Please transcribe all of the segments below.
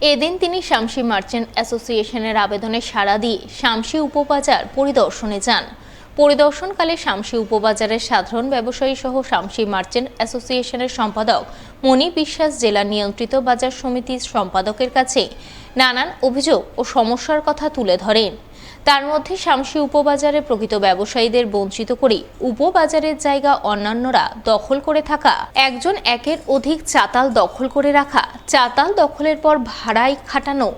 এদিন তিনি শামসি মার্চেন্ট অ্যাসোসিয়েশনের আবেদনে সাড়া দিয়ে শামসি উপবাজার পরিদর্শনে যান। পরিদর্শনকালে শামসি উপবাজারের সাধারণ ব্যবসায়ী সহ শামসি মার্চেন্ট অ্যাসোসিয়েশনের সম্পাদক মণি বিশ্বাস জেলা নিয়ন্ত্রিত বাজার সমিতির সম্পাদকের কাছে নানান অভিযোগ ও সমস্যার কথা তুলে ধরেন। তার মধ্যে শামসি উপবাজারে প্রকৃত ব্যবসায়ীদের বঞ্চিত করে উপবাজারের জায়গা অন্যান্যরা দখল করে থাকা, একজন একের অধিক চাতাল দখল করে রাখা, চাতাল দখলের পর ভাড়ায় খাটানো,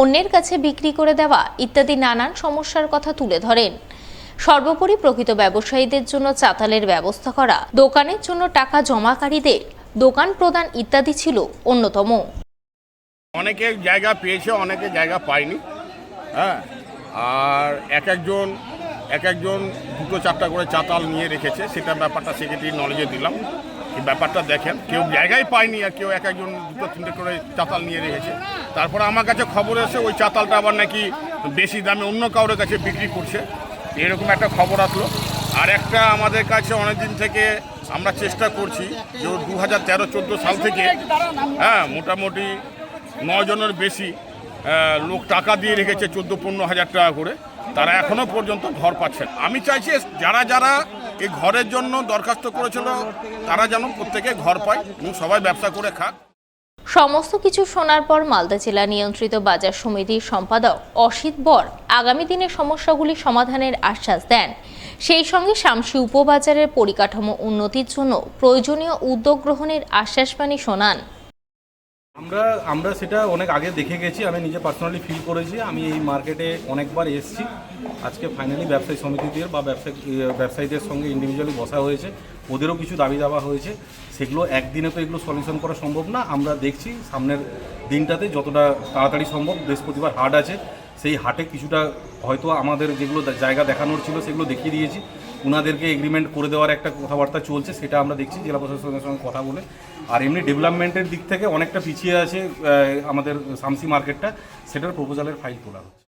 অন্যের কাছে বিক্রি করে দেওয়া ইত্যাদি নানান সমস্যার কথা তুলে ধরেন। সর্বোপরি প্রকৃত ব্যবসায়ীদের জন্য চাতালের ব্যবস্থা করা, দোকানের জন্য টাকা জমাকারীদের দোকান প্রদান ইত্যাদি ছিল অন্যতম। অনেকে জায়গা পেয়েছে, অনেকে জায়গা পায়নি। হ্যাঁ আর এক একজন এক একজন দুটো চারটা করে চাতাল নিয়ে রেখেছে। সেটা ব্যাপারটা সেক্রেটারি নলেজে দিলাম। এই ব্যাপারটা দেখেন, কেউ জায়গায় পায়নি আর কেউ এক একজন দুটো তিনটে করে চাতাল নিয়ে রেখেছে। তারপরে আমার কাছে খবর এসে ওই চাতালটা আবার নাকি বেশি দামে অন্য কারোর কাছে বিক্রি করছে। এরকম একটা খবর আসলো। আর একটা আমাদের কাছে অনেকদিন থেকে আমরা চেষ্টা করছি যে দু হাজার তেরো, চোদ্দ সাল থেকে হ্যাঁ মোটামুটি নয় জনের বেশি লোক টাকা দিয়ে রেখেছে চোদ্দ পনেরো হাজার টাকা করে, তারা এখনও পর্যন্ত ঘর পাচ্ছেন। আমি চাইছি যারা যারা এই ঘরের জন্য দরখাস্ত করেছিল, তারা যেন প্রত্যেকে ঘর পায় এবং সবাই ব্যবসা করে খাক। সমস্ত কিছু শোনার পর মালদা জেলা নিয়ন্ত্রিত বাজার সমিতির সম্পাদক অসিত বর আগামী দিনে সমস্যাগুলি সমাধানের আশ্বাস দেন। সেই সঙ্গে শামসি উপবাজারের পরিকাঠামো উন্নতির জন্য প্রয়োজনীয় উদ্যোগ গ্রহণের আশ্বাসবাণী শোনান। আমরা আমরা সেটা অনেক আগে দেখে গেছি, আমি নিজে পার্সোনালি ফিল করেছি, আমি এই মার্কেটে অনেকবার এসেছি। আজকে ফাইনালি ব্যবসায়ী সমিতিদের বা ব্যবসায়ী, ব্যবসায়ীদের সঙ্গে ইন্ডিভিজুয়ালি বসা হয়েছে, ওদেরও কিছু দাবি দাওয়া হয়েছে। সেগুলো একদিনে তো এগুলো সলিউশন করা সম্ভব না, আমরা দেখছি সামনের দিনটাতে যতটা তাড়াতাড়ি সম্ভব বৃহস্পতিবার হাট আছে, সেই হাটে কিছুটা হয়তো আমাদের যেগুলো জায়গা দেখানোর ছিল সেগুলো দেখিয়ে দিয়েছি। ওনাদেরকে এগ্রিমেন্ট করে দেওয়ার একটা কথাবার্তা চলছে, সেটা আমরা দেখছি, জেলা প্রশাসনের সঙ্গে কথা বলে। আর এমনি ডেভেলপমেন্টের দিক থেকে অনেকটা পিছিয়ে আছে আমাদের সামসি মার্কেটটা, সেটার প্রপোজালের ফাইল তোলা হচ্ছে।